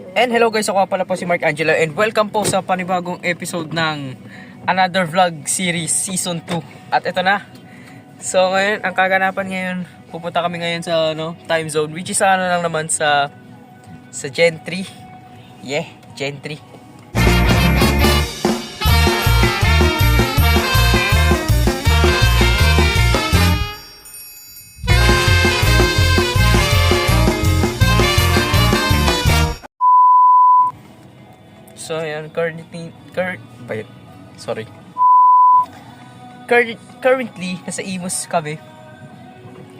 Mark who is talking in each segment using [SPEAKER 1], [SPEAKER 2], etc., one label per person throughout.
[SPEAKER 1] And hello guys, ako pala po si Mark Angelo and welcome po sa panibagong episode ng Another Vlog Series Season 2. At ito na. So ngayon, ang kaganapan ngayon, pupunta kami ngayon sa ano, time zone which is ano lang naman sa sa Gen 3. Yeah, Gen So ayan, currently, cur, ba yun? Sorry. Cur, currently, nasa Imus kami.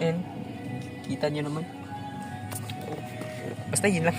[SPEAKER 1] And, kita nyo naman. Basta yun lang.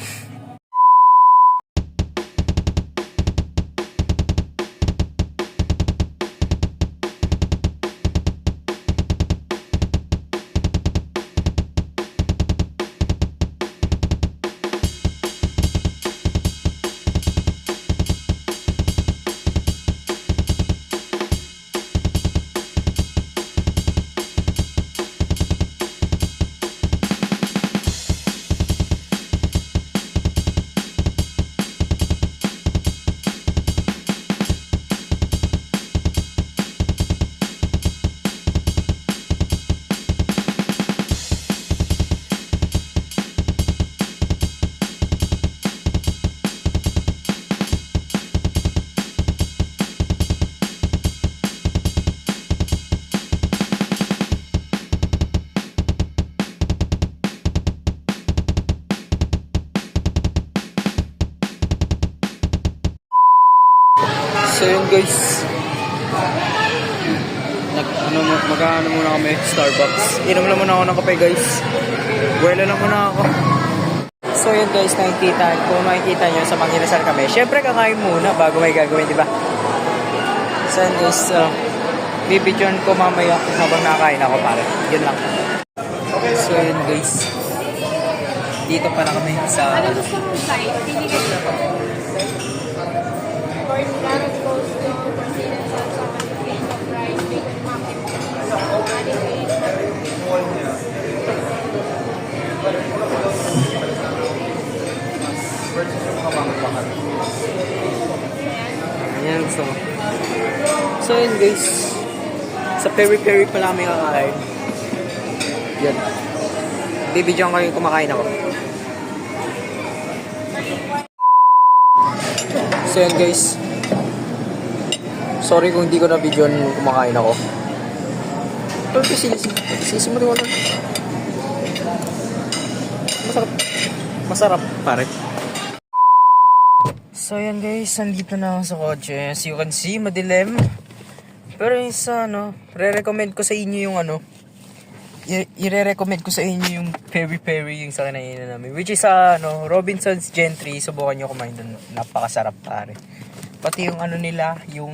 [SPEAKER 1] Guys. Nag, ano, mag-ano muna kami, Starbucks. Inom lang muna ako ng kape guys. Buwelo lang muna ako. So yun guys, nakikita, kung makikita nyo sa Manginasal kami, syempre kakain muna bago may gagawin, di ba? So yun guys, uh, bibidyon ko mamaya habang nakain ako pare. Yun lang. So yun guys. Dito pa na kami sa...
[SPEAKER 2] Ano gusto mong side? Pili ka
[SPEAKER 1] Ayan, so. So yun guys. Sa peri peri pala kami kakain. Yan. Bibidyoan ko yung kumakain ako. So yan guys. Sorry kung hindi ko na video nung kumakain ako. Pero sisi, sisi mo rin Masarap. Masarap, pare. So yan guys, nandito na ako sa kotse. As you can see, madilim. Pero yung sa ano, re-recommend ko sa inyo yung ano, i-recommend ko sa inyo yung peri peri yung sa kinainan namin. Which is sa ano, Robinson's Gentry. Subukan nyo kumain doon. Napakasarap pare. Pati yung ano nila, yung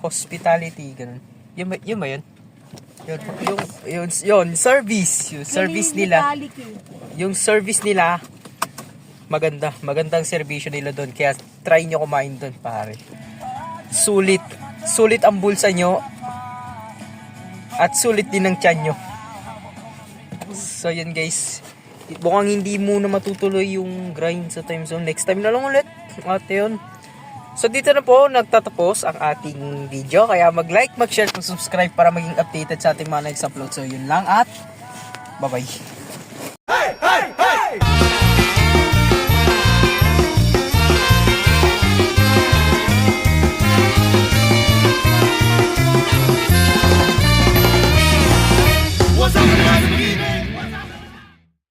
[SPEAKER 1] hospitality, ganun. Yun ba, yun ba yun? Yun, yung, yun, yun, service. Yung service nila. yung service nila maganda magandang serbisyo nila doon. Kaya try nyo kumain doon pare. Sulit sulit ang bulsa nyo at sulit din ang tiyan nyo. So yun guys. Mukhang hindi muna matutuloy yung grind sa time zone. Next time na lang ulit at yun So dito na po nagtatapos ang ating video. Kaya mag-like, mag-share, mag-subscribe para maging updated sa ating mga next upload. So yun lang at bye-bye.